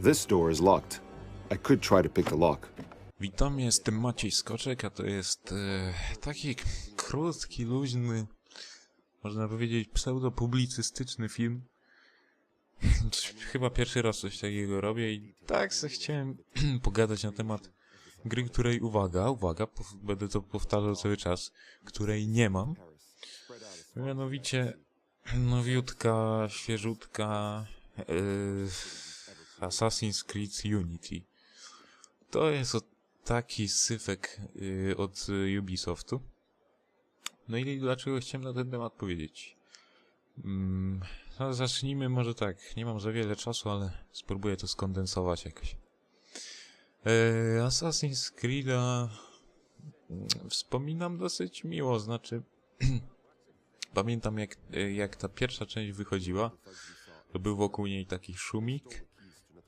This door is locked. I could try to pick the lock. Witam, jestem Maciej Skoczek, a to jest e, taki krótki, luźny, można powiedzieć pseudopublicystyczny film. Chyba pierwszy raz coś takiego robię i tak se chciałem pogadać na temat gry, której, uwaga, uwaga, będę to powtarzał cały czas, której nie mam. Mianowicie nowiutka, świeżutka e, Assassin's Creed Unity. To jest taki syfek y, od Ubisoftu. No i dlaczego chciałem na ten temat powiedzieć? Mm, no zacznijmy może tak. Nie mam za wiele czasu, ale spróbuję to skondensować jakoś. E, Assassin's Creed'a mm, wspominam dosyć miło, znaczy pamiętam jak, jak ta pierwsza część wychodziła, to był wokół niej taki szumik,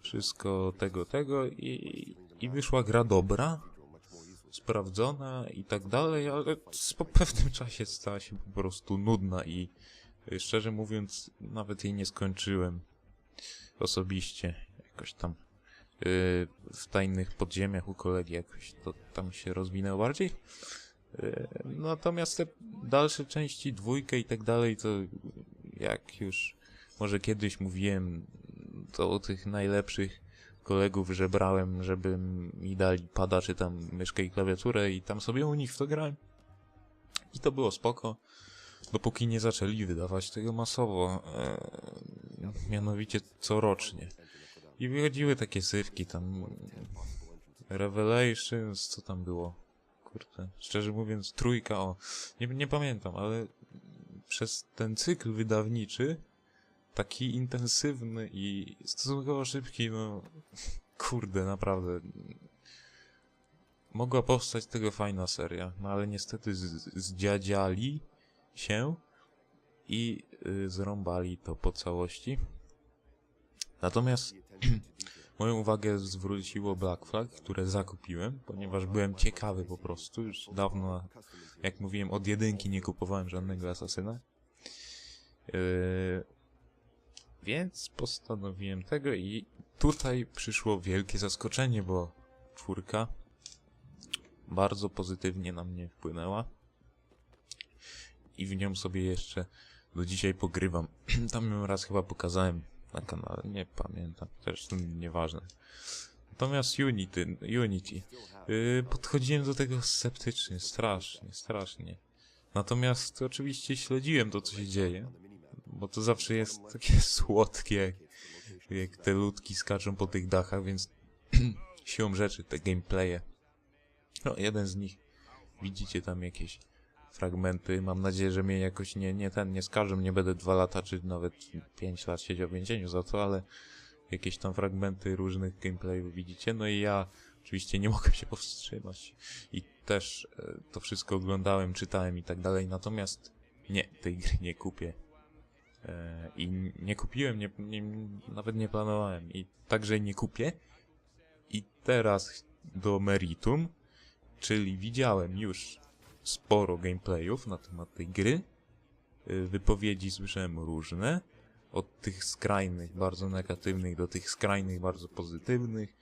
wszystko tego, tego i, i wyszła gra dobra, sprawdzona i tak dalej, ale po pewnym czasie stała się po prostu nudna i y, szczerze mówiąc nawet jej nie skończyłem osobiście, jakoś tam y, w tajnych podziemiach u kolegi jakoś to tam się rozwinęło bardziej. Y, Natomiast te dalsze części, dwójkę i tak dalej, to jak już może kiedyś mówiłem, to o tych najlepszych kolegów żebrałem, żeby mi dali pada, czy tam myszkę i klawiaturę i tam sobie u nich w to grałem. I to było spoko, dopóki nie zaczęli wydawać tego masowo, e, mianowicie corocznie. I wychodziły takie sywki tam, Revelations, co tam było? Kurde, szczerze mówiąc, trójka, o, nie, nie pamiętam, ale przez ten cykl wydawniczy taki intensywny i stosunkowo szybki, no kurde, naprawdę. Mogła powstać tego fajna seria, no ale niestety zdziadziali się i y, zrąbali to po całości. Natomiast moją uwagę zwróciło Black Flag, które zakupiłem, ponieważ byłem ciekawy po prostu. Już dawno, jak mówiłem, od jedynki nie kupowałem żadnego asasyna. Yy, więc postanowiłem tego i tutaj przyszło wielkie zaskoczenie, bo czwórka bardzo pozytywnie na mnie wpłynęła i w nią sobie jeszcze do dzisiaj pogrywam. Tam ją raz chyba pokazałem na kanale, nie pamiętam, zresztą nieważne. Natomiast Unity, Unity yy, podchodziłem do tego sceptycznie, strasznie, strasznie. Natomiast oczywiście śledziłem to, co się dzieje, bo to zawsze jest takie słodkie, jak, te ludki skaczą po tych dachach, więc siłą rzeczy te gameplaye. No, jeden z nich, widzicie tam jakieś fragmenty, mam nadzieję, że mnie jakoś nie, nie ten, nie skażą, nie będę dwa lata, czy nawet pięć lat siedział w więzieniu za to, ale jakieś tam fragmenty różnych gameplayów widzicie, no i ja oczywiście nie mogę się powstrzymać. I też e, to wszystko oglądałem, czytałem i tak dalej, natomiast nie, tej gry nie kupię. E, I nie kupiłem, nie, nie, nawet nie planowałem. I także nie kupię. I teraz do meritum, czyli widziałem już sporo gameplayów na temat tej gry. Y, Wypowiedzi słyszałem różne. Od tych skrajnych, bardzo negatywnych, do tych skrajnych, bardzo pozytywnych.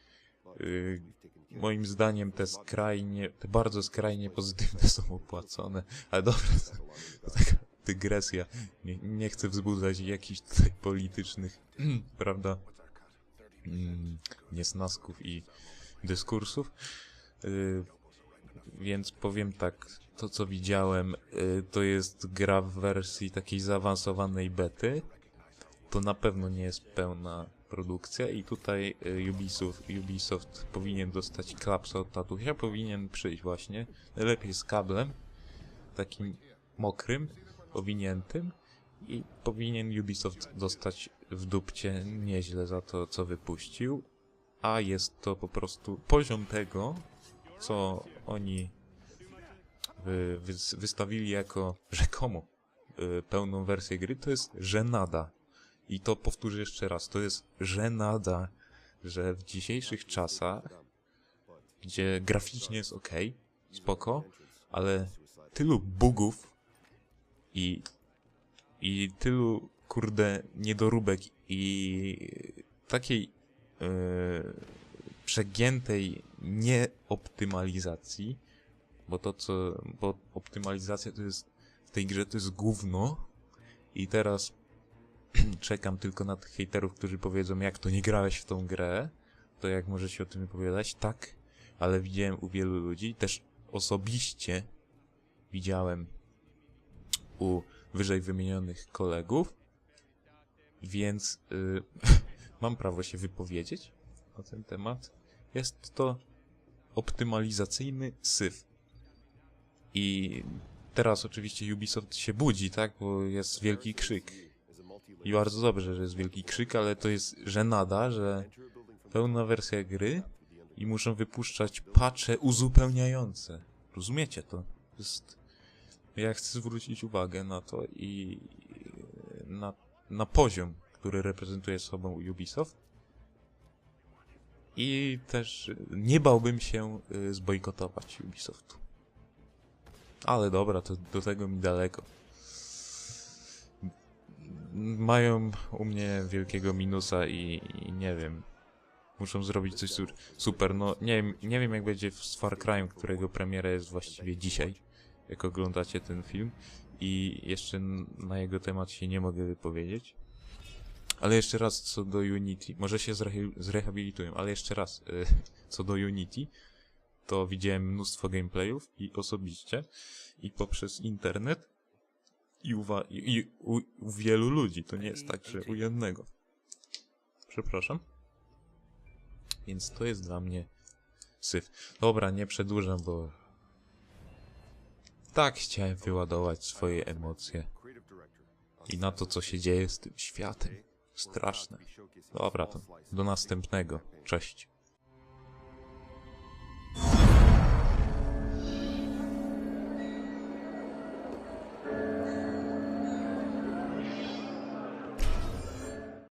Y, Moim zdaniem te skrajnie, te bardzo skrajnie pozytywne są opłacone. Ale dobra, to, to taka dygresja. Nie, nie chcę wzbudzać jakichś tutaj politycznych, prawda, mm, niesnasków i dyskursów. Y, więc powiem tak, to co widziałem, y, to jest gra w wersji takiej zaawansowanej bety. To na pewno nie jest pełna produkcja i tutaj y, Ubisoft, Ubisoft powinien dostać klapsa od tatusia, powinien przyjść właśnie, lepiej z kablem, takim mokrym, owiniętym i powinien Ubisoft dostać w dupcie nieźle za to, co wypuścił, a jest to po prostu poziom tego, co oni wy, wy, wystawili jako rzekomo y, pełną wersję gry, to jest żenada. I to powtórzę jeszcze raz, to jest żenada, że w dzisiejszych czasach, gdzie graficznie jest ok, spoko, ale tylu bugów i, i tylu, kurde, niedoróbek i takiej przegiętej nieoptymalizacji, bo to co, bo optymalizacja to jest w tej grze to jest gówno i teraz czekam tylko na tych hejterów, którzy powiedzą jak to nie grałeś w tą grę, to jak możecie o tym opowiadać? Tak, ale widziałem u wielu ludzi, też osobiście widziałem u wyżej wymienionych kolegów, więc y, mam prawo się wypowiedzieć na ten temat. Jest to optymalizacyjny syf. I teraz oczywiście Ubisoft się budzi, tak? Bo jest wielki krzyk. I bardzo dobrze, że jest wielki krzyk, ale to jest żenada, że pełna wersja gry i muszą wypuszczać patche uzupełniające. Rozumiecie to? To jest... Ja chcę zwrócić uwagę na to i na, na poziom, który reprezentuje sobą Ubisoft. I też nie bałbym się y, zbojkotować Ubisoftu. Ale dobra, to do tego mi daleko. Mają u mnie wielkiego minusa i, i nie wiem. Muszą zrobić coś su- super. No nie, wiem- nie wiem jak będzie z Far Cry'em, którego premiera jest właściwie dzisiaj, jak oglądacie ten film. I jeszcze na jego temat się nie mogę wypowiedzieć. Ale jeszcze raz co do Unity, może się zrehabilitują, ale jeszcze raz y, co do Unity, to widziałem mnóstwo gameplayów i osobiście, i poprzez internet, i, uwa- i, i u, u wielu ludzi, to nie jest tak, że u jednego. Przepraszam. Więc to jest dla mnie syf. Dobra, nie przedłużam, bo tak chciałem wyładować swoje emocje i na to, co się dzieje z tym światem. Straszne. Dobra, to do następnego. Cześć.